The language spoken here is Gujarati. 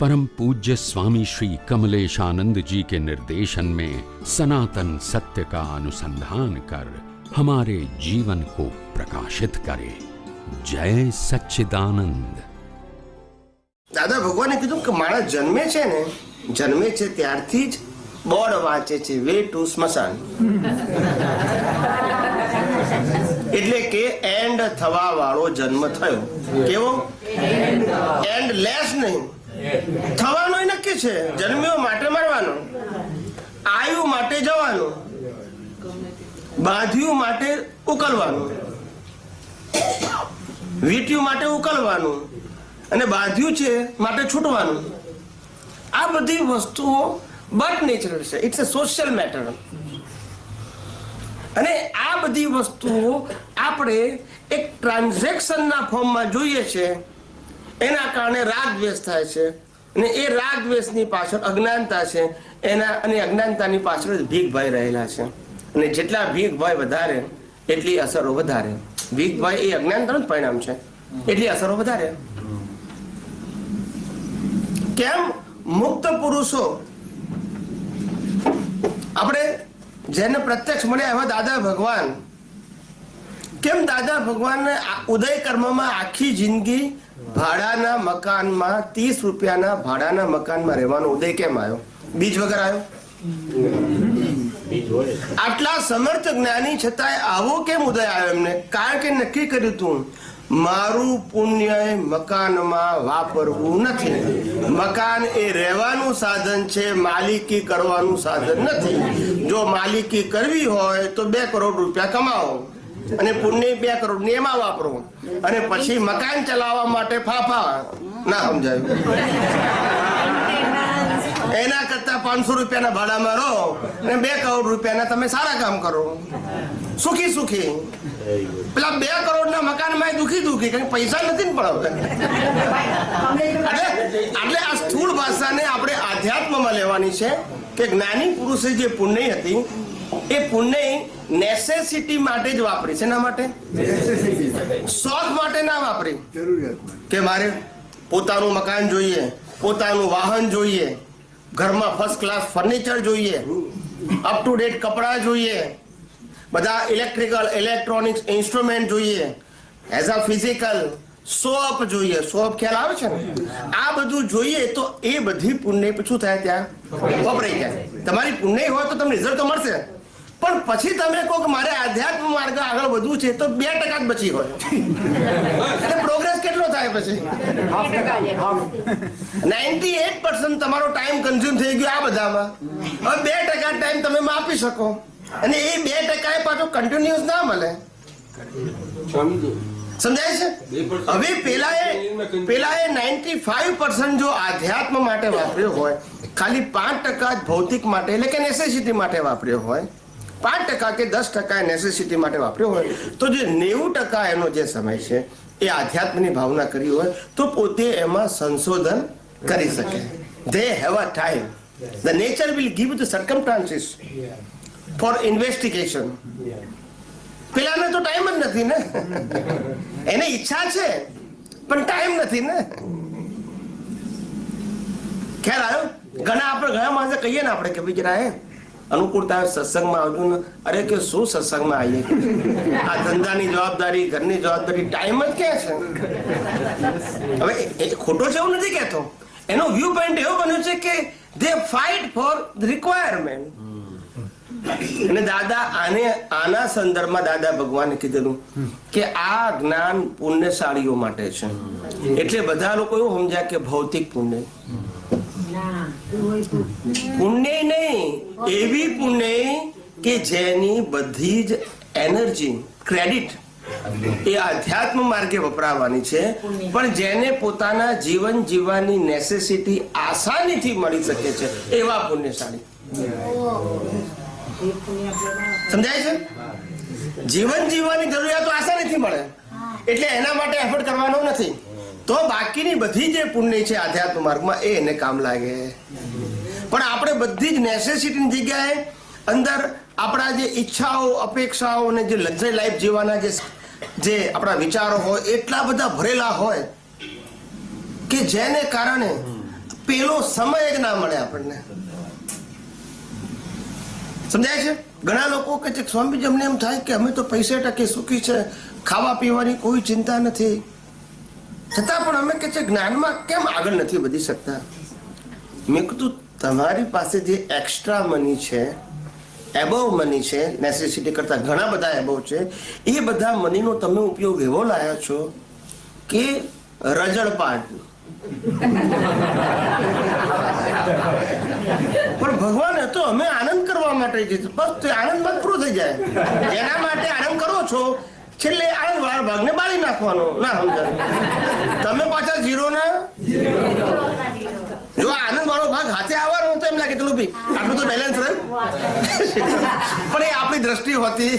परम पूज्य स्वामी श्री कमलेशानंद जी के निर्देशन में सनातन सत्य का अनुसंधान कर हमारे जीवन को प्रकाशित करे जय सच्चिदानंद દાદા ભગવાને કીધું કે માણસ જન્મે છે ને જન્મે છે ત્યારથી જ બોર્ડ વાંચે છે વે ટુ સ્મશાન એટલે કે એન્ડ થવા વાળો જન્મ થયો કેવો એન્ડ લેસ નહીં થવાનો નક્કી છે. જન્મ્યો માટે મરવાનો. આયુ માટે જવાનું. બાંધ્યું માટે ઉકલવાનું. વીટ્યું માટે ઉકલવાનું. અને બાંધ્યું છે માટે છૂટવાનું. આ બધી વસ્તુઓ બટ નેચરલ છે. ઇટ્સ અ સોશિયલ મેટર અને આ બધી વસ્તુઓ આપણે એક ટ્રાન્ઝેક્શનના ફોર્મમાં જોઈએ છે. એના કારણે રાગદ્વેષ થાય છે. અને એ રાગદ્વેષની પાછળ અજ્ઞાનતા છે. એના અને અજ્ઞાનતાની પાછળ જ ભીખભાઈ રહેલા છે. અને જેટલા ભીખભાઈ વધારે, એટલી અસરો વધારે. ભીખભાઈ એ અજ્ઞાનતાનું જ પરિણામ છે. એટલી અસરો વધારે. કેમ? મુક્ત પુરુષો. આપણે જેને પ્રત્યક્ષ મળ્યા એવા દાદા ભગવાન કેમ દાદા, ભગવાનને આ ઉદય કર્મમાં આખી જિંદગી ભાડાના મકાનમાં, ત્રીસ રૂપિયાના ભાડાના મકાનમાં રહેવાનો ઉદય કેમ આવ્યો બીજ વગર આવ્યો આટલા સમર્થ જ્ઞાની છતાંય આવો કેમ ઉદય આવ્યો એમને? કારણ કે નક્કી કર્યું તું, મારું પુણ્ય મકાનમાં વાપરવું નથી. મકાન એ રહેવાનું સાધન છે, માલિકી કરવાનું સાધન નથી. જો માલિકી કરવી હોય તો બે કરોડ રૂપિયા કમાવો. અને પુણ્ય બે કરોડ ને એમાં વાપરો. અને પછી મકાન ચલાવવા માટે ફાફા. ના સમજાયું. એના કરતા પાંચસો રૂપિયાના ભાડામાં રહો અને બે કરોડ રૂપિયાના તમે સારા કામ કરો. સુખી સુખી. પેલા બે કરોડના મકાનમાં દુખી દુખી. કઈ પૈસા નથી ને એટલે એટલે આ સ્થૂળ ભાષાને આપણે આધ્યાત્મમાં લેવાની છે કે જ્ઞાની પુરુષે જે પુણ્ય હતી એ પુણ્ય નેસેસિટી માટે જ વાપરી. છે એના માટે. શોખ માટે ના વાપરી. કે મારે પોતાનું મકાન જોઈએ પોતાનું વાહન જોઈએ ઘરમાં ફર્સ્ટ ક્લાસ ફર્નિચર જોઈએ અપ ટુ ડેટ કપડાં જોઈએ બધા ઇલેક્ટ્રિકલ ઇલેક્ટ્રોનિક્સ ઇન્સ્ટ્રુમેન્ટ જોઈએ એઝ અ ફિઝિકલ સોપ જોઈએ. સોપ ખ્યાલ આવે છે ને? આ બધું જોઈએ તો એ બધી પુણ્ય શું થાય ત્યાં? વપરાઈ જાય. તમારી પુણ્ય હોય તો તમને રિઝલ્ટ તો મળશે. પણ પછી તમે કોક મારે આધ્યાત્મ માર્ગ આગળ વધવું છે તો બે ટકા જ બચી હોય. એટલે પ્રોગ્રેસ કેટલો થાય પછી? નાઇન્ટી એટ પર્સન્ટ તમારો ટાઈમ કન્ઝ્યુમ થઈ ગયો આ બધામાં. હવે બે ટકા ટાઈમ તમે માપી શકો. અને એ બે ટકા પાછો કન્ટિન્યુઅસ ના મળે. સમજાય છે? હવે પેલા એ પેલા એ નાઇન્ટી ફાઈવ પર્સન્ટ જો આધ્યાત્મ માટે વાપર્યો હોય ખાલી પાંચ ટકા જ ભૌતિક માટે એટલે કે નેસેસિટી માટે વાપર્યો હોય પાંચ ટકા કે દસ ટકા નેસેસિટી માટે વાપર્યો હોય. તો જે નેવું ટકા એનો જે સમય છે, એ આધ્યાત્મની ભાવના કરી હોય, તો પોતે એમાં સંશોધન કરી શકે. They have a time the nature will give the circumstances for investigation પેલાને તો ટાઈમ જ નથી ને. એને ઈચ્છા છે, પણ ટાઈમ નથી ને. ખ્યાલ આવ્યો? ઘણા આપણે, ઘણા માણસે કહીએ ને આપણે કે ભાઈ જરા અનુકૂળતા સત્સંગમાં આવજો ને, અરે કે શું સત્સંગમાં આવીએ? આ ધંધાની જવાબદારી, ઘરની જવાબદારી ટાઈમ જ ક્યાં છે? હવે એ ખોટો છે એવું નથી કહેતો. એનો વ્યૂ પોઈન્ટ એવો બન્યો છે કે દે ફાઇટ ફોર રિક્વાયરમેન્ટ અને દાદા, આને, આના સંદર્ભમાં દાદા ભગવાને કીધેલું કે આ જ્ઞાન પુણ્યશાળીઓ માટે છે. એટલે બધા લોકો એવું સમજ્યા કે ભૌતિક પુણ્ય. પુણ્ય નહીં, એવી પુણ્ય કે જેની બધી જ એનર્જી, ક્રેડિટ એ આધ્યાત્મ માર્ગે વપરાવાની છે. પણ જેને પોતાના જીવન જીવવાની નેસેસિટી આસાનીથી મળી શકે છે, એવા પુણ્યશાળી. સમજાય છે? જીવન જીવવાની જરૂરિયાતો આસાનીથી મળે. એટલે એના માટે એફર્ટ કરવાનો નથી. તો બાકીની બધી જે પુણ્ય છે આધ્યાત્મ માર્ગમાં એ એને કામ લાગે. પણ આપણે બધી જ નેસેસિટીની જગ્યાએ અંદર આપણા જે ઈચ્છાઓ, અપેક્ષાઓ અને જે લક્ઝરી લાઈફ જીવવાના જે જે આપણા વિચારો હોય, એટલા બધા ભરેલા હોય કે જેને કારણે પેલો સમય જ ના મળે આપણને. સમજાય છે? ઘણા લોકો કે છે સ્વામીજી, અમને એમ થાય કે અમે તો પૈસે ટકે સુખી છે ખાવા પીવાની કોઈ ચિંતા નથી. છતાં પણ અમે કે છે, જ્ઞાનમાં કેમ આગળ નથી વધી શકતા? મેં કીધું, તમારી પાસે જે એક્સ્ટ્રા મની છે એબવ મની છે નેસેસિટી કરતા ઘણા બધા એબવ છે, એ બધા મનીનો તમે ઉપયોગ એવો લાયા છો કે રજળપાટ પણ ભગવાન હતો અમે આનંદ કરવા માટે બસ, તે આનંદમાં જ પૂરો થઈ જાય. એના માટે આનંદ કરો છો છેલ્લે આ વાર ભાગને બાળી નાખવાનો. ના સમજાય. તમે પાછા ઝીરો ને? જો આનંદ વાળો ભાગ હાથે આવવાનો તો એમ લાગે ચલો ભાઈ આટલું તો બેલેન્સ રહે. પણ એ આપણી દ્રષ્ટિ હોતી.